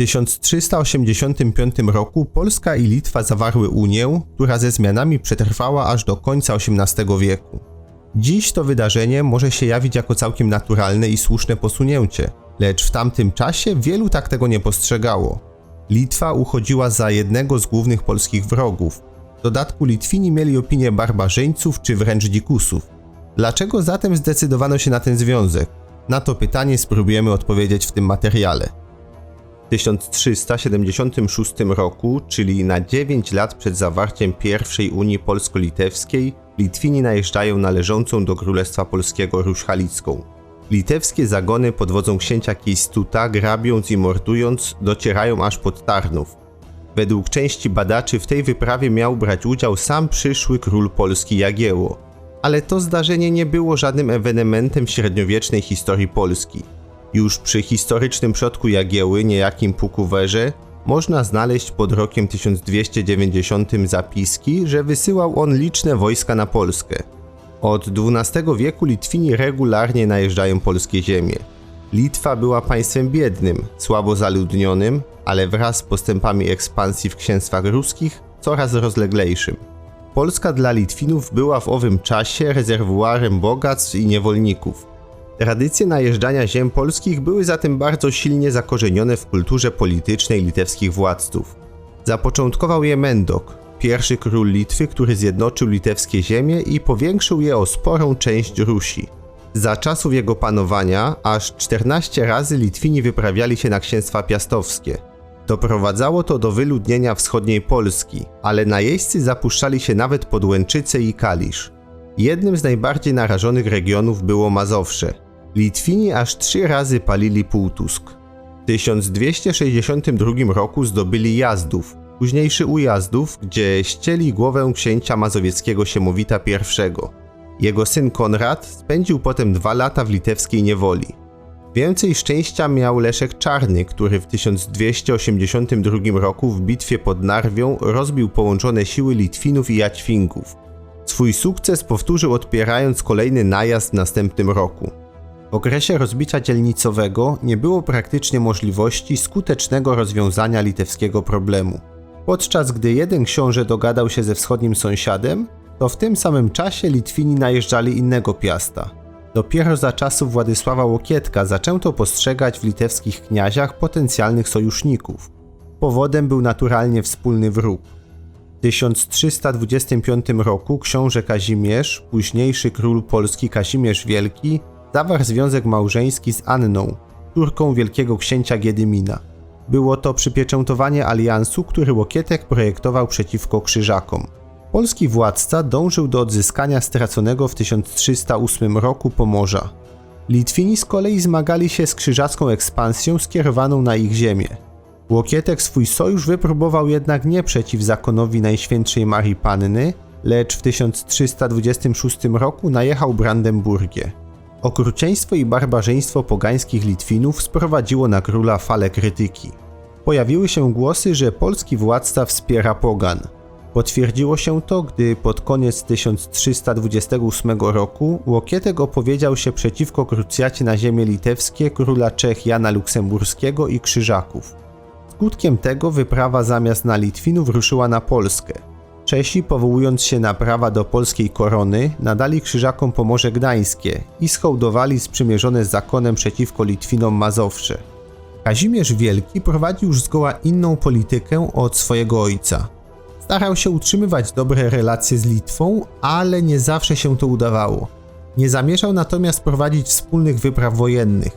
1385 roku Polska i Litwa zawarły unię, która ze zmianami przetrwała aż do końca XVIII wieku. Dziś to wydarzenie może się jawić jako całkiem naturalne i słuszne posunięcie, lecz w tamtym czasie wielu tak tego nie postrzegało. Litwa uchodziła za jednego z głównych polskich wrogów. W dodatku Litwini mieli opinię barbarzyńców czy wręcz dzikusów. Dlaczego zatem zdecydowano się na ten związek? Na to pytanie spróbujemy odpowiedzieć w tym materiale. W 1376 roku, czyli na 9 lat przed zawarciem pierwszej Unii Polsko-Litewskiej, Litwini najeżdżają na leżącą do Królestwa Polskiego Ruś Halicką. Litewskie zagony pod wodzą księcia Kistuta, grabiąc i mordując, docierają aż pod Tarnów. Według części badaczy w tej wyprawie miał brać udział sam przyszły król Polski Jagiełło. Ale to zdarzenie nie było żadnym ewenementem średniowiecznej historii Polski. Już przy historycznym przodku Jagieły, niejakim Pukuwerze, można znaleźć pod rokiem 1290 zapiski, że wysyłał on liczne wojska na Polskę. Od XII wieku Litwini regularnie najeżdżają polskie ziemie. Litwa była państwem biednym, słabo zaludnionym, ale wraz z postępami ekspansji w księstwach ruskich coraz rozleglejszym. Polska dla Litwinów była w owym czasie rezerwuarem bogactw i niewolników. Tradycje najeżdżania ziem polskich były zatem bardzo silnie zakorzenione w kulturze politycznej litewskich władców. Zapoczątkował je Mendok, pierwszy król Litwy, który zjednoczył litewskie ziemie i powiększył je o sporą część Rusi. Za czasów jego panowania aż 14 razy Litwini wyprawiali się na księstwa piastowskie. Doprowadzało to do wyludnienia wschodniej Polski, ale najeźdźcy zapuszczali się nawet pod Łęczyce i Kalisz. Jednym z najbardziej narażonych regionów było Mazowsze. Litwini aż trzy razy palili Półtusk. W 1262 roku zdobyli Jazdów, późniejszy Ujazdów, gdzie ścieli głowę księcia mazowieckiego Siemowita I. Jego syn Konrad spędził potem dwa lata w litewskiej niewoli. Więcej szczęścia miał Leszek Czarny, który w 1282 roku w bitwie pod Narwią rozbił połączone siły Litwinów i Jaćwingów. Swój sukces powtórzył odpierając kolejny najazd w następnym roku. W okresie rozbicia dzielnicowego nie było praktycznie możliwości skutecznego rozwiązania litewskiego problemu. Podczas gdy jeden książę dogadał się ze wschodnim sąsiadem, to w tym samym czasie Litwini najeżdżali innego piasta. Dopiero za czasów Władysława Łokietka zaczęto postrzegać w litewskich kniaziach potencjalnych sojuszników. Powodem był naturalnie wspólny wróg. W 1325 roku książę Kazimierz, późniejszy król polski Kazimierz Wielki, zawarł związek małżeński z Anną, córką wielkiego księcia Giedymina. Było to przypieczętowanie aliansu, który Łokietek projektował przeciwko Krzyżakom. Polski władca dążył do odzyskania straconego w 1308 roku Pomorza. Litwini z kolei zmagali się z krzyżacką ekspansją skierowaną na ich ziemię. Łokietek swój sojusz wypróbował jednak nie przeciw zakonowi Najświętszej Marii Panny, lecz w 1326 roku najechał Brandenburgię. Okrucieństwo i barbarzyństwo pogańskich Litwinów sprowadziło na króla falę krytyki. Pojawiły się głosy, że polski władca wspiera pogan. Potwierdziło się to, gdy pod koniec 1328 roku Łokietek opowiedział się przeciwko krucjacie na ziemię litewskie króla Czech Jana Luksemburskiego i Krzyżaków. Skutkiem tego wyprawa zamiast na Litwinów ruszyła na Polskę. Czesi, powołując się na prawa do polskiej korony, nadali krzyżakom Pomorze Gdańskie i schołdowali sprzymierzone z zakonem przeciwko Litwinom Mazowsze. Kazimierz Wielki prowadził już zgoła inną politykę od swojego ojca. Starał się utrzymywać dobre relacje z Litwą, ale nie zawsze się to udawało. Nie zamierzał natomiast prowadzić wspólnych wypraw wojennych.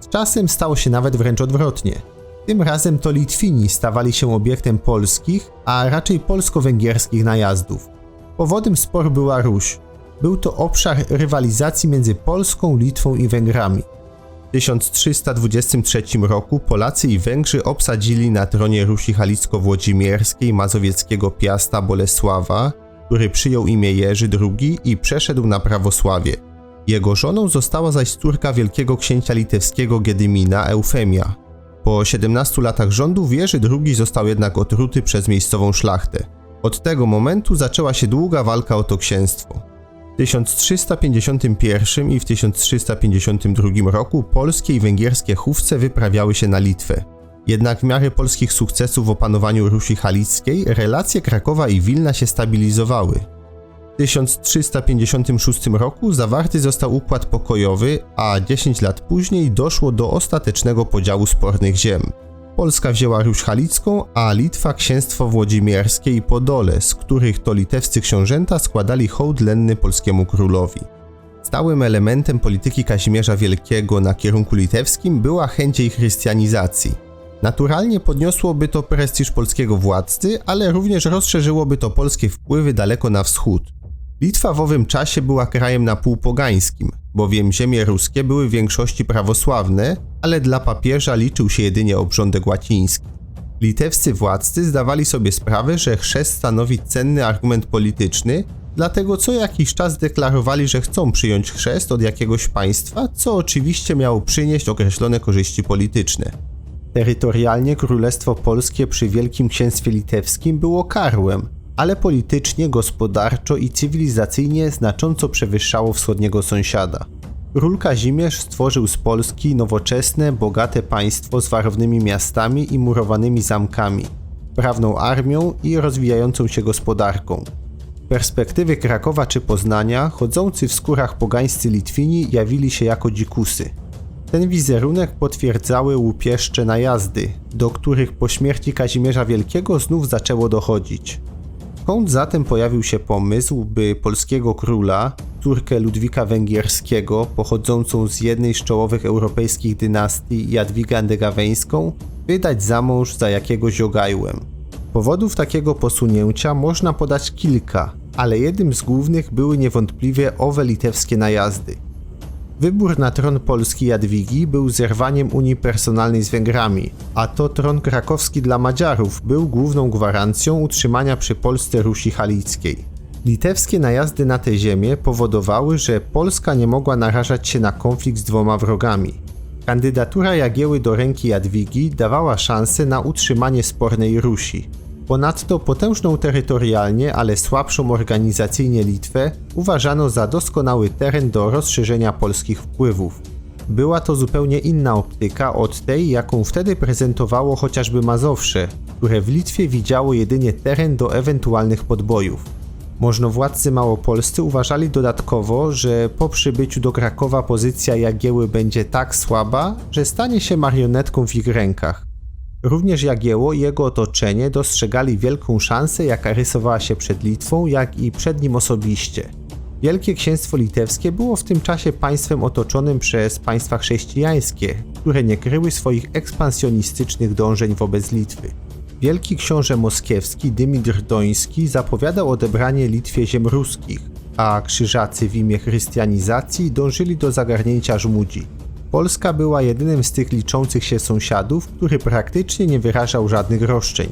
Z czasem stało się nawet wręcz odwrotnie. Tym razem to Litwini stawali się obiektem polskich, a raczej polsko-węgierskich najazdów. Powodem sporu była Ruś. Był to obszar rywalizacji między Polską, Litwą i Węgrami. W 1323 roku Polacy i Węgrzy obsadzili na tronie Rusi Halicko-Włodzimierskiej mazowieckiego piasta Bolesława, który przyjął imię Jerzy II i przeszedł na prawosławie. Jego żoną została zaś córka wielkiego księcia litewskiego Gedymina Eufemia. Po 17 latach rządu Jerzy II został jednak otruty przez miejscową szlachtę. Od tego momentu zaczęła się długa walka o to księstwo. W 1351 i w 1352 roku polskie i węgierskie chówce wyprawiały się na Litwę. Jednak w miarę polskich sukcesów w opanowaniu Rusi Halickiej relacje Krakowa i Wilna się stabilizowały. W 1356 roku zawarty został układ pokojowy, a 10 lat później doszło do ostatecznego podziału spornych ziem. Polska wzięła Ruś Halicką, a Litwa księstwo włodzimierskie i Podole, z których to litewscy książęta składali hołd lenny polskiemu królowi. Stałym elementem polityki Kazimierza Wielkiego na kierunku litewskim była chęć jej chrystianizacji. Naturalnie podniosłoby to prestiż polskiego władcy, ale również rozszerzyłoby to polskie wpływy daleko na wschód. Litwa w owym czasie była krajem na pół pogańskim, bowiem ziemie ruskie były w większości prawosławne, ale dla papieża liczył się jedynie obrządek łaciński. Litewscy władcy zdawali sobie sprawę, że chrzest stanowi cenny argument polityczny, dlatego co jakiś czas deklarowali, że chcą przyjąć chrzest od jakiegoś państwa, co oczywiście miało przynieść określone korzyści polityczne. Terytorialnie Królestwo Polskie przy Wielkim Księstwie Litewskim było karłem, ale politycznie, gospodarczo i cywilizacyjnie znacząco przewyższało wschodniego sąsiada. Król Kazimierz stworzył z Polski nowoczesne, bogate państwo z warownymi miastami i murowanymi zamkami, prawną armią i rozwijającą się gospodarką. Perspektywy Krakowa czy Poznania, chodzący w skórach pogańscy Litwini jawili się jako dzikusy. Ten wizerunek potwierdzały łupieszcze najazdy, do których po śmierci Kazimierza Wielkiego znów zaczęło dochodzić. Skąd zatem pojawił się pomysł, by polskiego króla, córkę Ludwika Węgierskiego, pochodzącą z jednej z czołowych europejskich dynastii Jadwigę Andegaweńską, wydać za mąż za jakiegoś Jogajłem? Powodów takiego posunięcia można podać kilka, ale jednym z głównych były niewątpliwie owe litewskie najazdy. Wybór na tron Polski Jadwigi był zerwaniem Unii Personalnej z Węgrami, a to tron krakowski dla Madziarów był główną gwarancją utrzymania przy Polsce Rusi Halickiej. Litewskie najazdy na tę ziemię powodowały, że Polska nie mogła narażać się na konflikt z dwoma wrogami. Kandydatura Jagieły do ręki Jadwigi dawała szansę na utrzymanie spornej Rusi. Ponadto potężną terytorialnie, ale słabszą organizacyjnie Litwę uważano za doskonały teren do rozszerzenia polskich wpływów. Była to zupełnie inna optyka od tej, jaką wtedy prezentowało chociażby Mazowsze, które w Litwie widziało jedynie teren do ewentualnych podbojów. Możnowładcy małopolscy uważali dodatkowo, że po przybyciu do Krakowa pozycja Jagieły będzie tak słaba, że stanie się marionetką w ich rękach. Również Jagieło i jego otoczenie dostrzegali wielką szansę, jaka rysowała się przed Litwą, jak i przed nim osobiście. Wielkie Księstwo Litewskie było w tym czasie państwem otoczonym przez państwa chrześcijańskie, które nie kryły swoich ekspansjonistycznych dążeń wobec Litwy. Wielki książę moskiewski Dymitr Doński zapowiadał odebranie Litwie ziem ruskich, a krzyżacy w imię chrystianizacji dążyli do zagarnięcia Żmudzi. Polska była jedynym z tych liczących się sąsiadów, który praktycznie nie wyrażał żadnych roszczeń.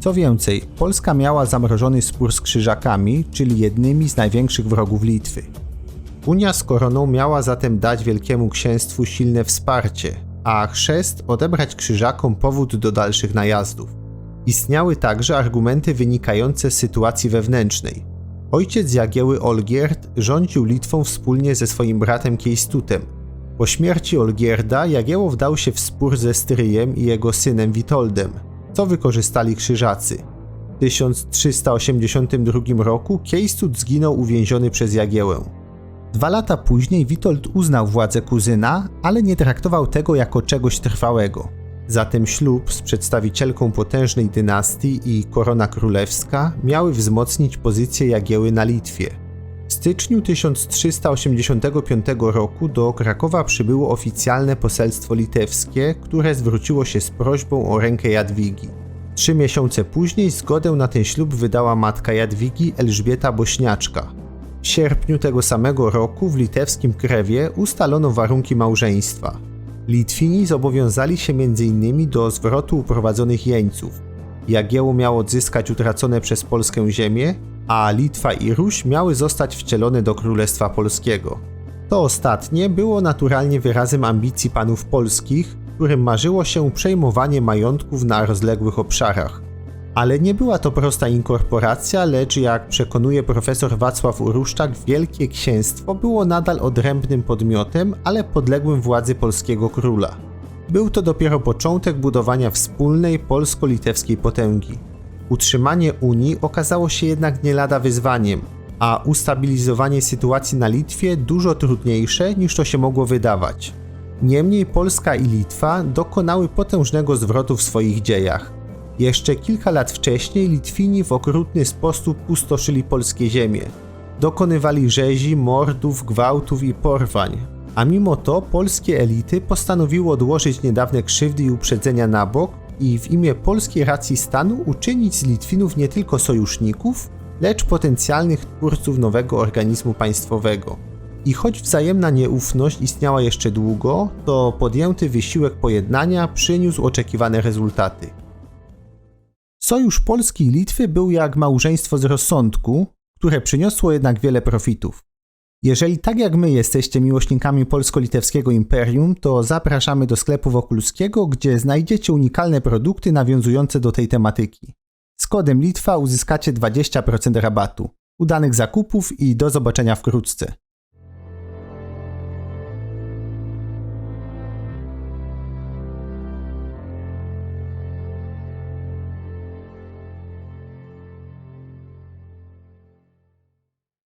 Co więcej, Polska miała zamrożony spór z Krzyżakami, czyli jednymi z największych wrogów Litwy. Unia z koroną miała zatem dać Wielkiemu Księstwu silne wsparcie, a chrzest odebrać Krzyżakom powód do dalszych najazdów. Istniały także argumenty wynikające z sytuacji wewnętrznej. Ojciec Jagieły Olgierd rządził Litwą wspólnie ze swoim bratem Kiejstutem, po śmierci Olgierda Jagiełło wdał się w spór ze stryjem i jego synem Witoldem, co wykorzystali krzyżacy. W 1382 roku Kiejstud zginął uwięziony przez Jagiełę. Dwa lata później Witold uznał władzę kuzyna, ale nie traktował tego jako czegoś trwałego. Zatem ślub z przedstawicielką potężnej dynastii i korona królewska miały wzmocnić pozycję Jagieły na Litwie – w styczniu 1385 roku do Krakowa przybyło oficjalne poselstwo litewskie, które zwróciło się z prośbą o rękę Jadwigi. Trzy miesiące później zgodę na ten ślub wydała matka Jadwigi Elżbieta Bośniaczka. W sierpniu tego samego roku w litewskim Krewie ustalono warunki małżeństwa. Litwini zobowiązali się m.in. do zwrotu uprowadzonych jeńców. Jagiełło miało odzyskać utracone przez Polskę ziemię, a Litwa i Ruś miały zostać wcielone do Królestwa Polskiego. To ostatnie było naturalnie wyrazem ambicji panów polskich, którym marzyło się przejmowanie majątków na rozległych obszarach. Ale nie była to prosta inkorporacja, lecz jak przekonuje profesor Wacław Uruszczak, Wielkie Księstwo było nadal odrębnym podmiotem, ale podległym władzy polskiego króla. Był to dopiero początek budowania wspólnej polsko-litewskiej potęgi. Utrzymanie Unii okazało się jednak nie lada wyzwaniem, a ustabilizowanie sytuacji na Litwie dużo trudniejsze niż to się mogło wydawać. Niemniej Polska i Litwa dokonały potężnego zwrotu w swoich dziejach. Jeszcze kilka lat wcześniej Litwini w okrutny sposób pustoszyli polskie ziemie. Dokonywali rzezi, mordów, gwałtów i porwań. A mimo to polskie elity postanowiły odłożyć niedawne krzywdy i uprzedzenia na bok i w imię polskiej racji stanu uczynić z Litwinów nie tylko sojuszników, lecz potencjalnych twórców nowego organizmu państwowego. I choć wzajemna nieufność istniała jeszcze długo, to podjęty wysiłek pojednania przyniósł oczekiwane rezultaty. Sojusz Polski i Litwy był jak małżeństwo z rozsądku, które przyniosło jednak wiele profitów. Jeżeli tak jak my jesteście miłośnikami polsko-litewskiego imperium, to zapraszamy do sklepu Wokulskiego, gdzie znajdziecie unikalne produkty nawiązujące do tej tematyki. Z kodem Litwa uzyskacie 20% rabatu. Udanych zakupów i do zobaczenia wkrótce.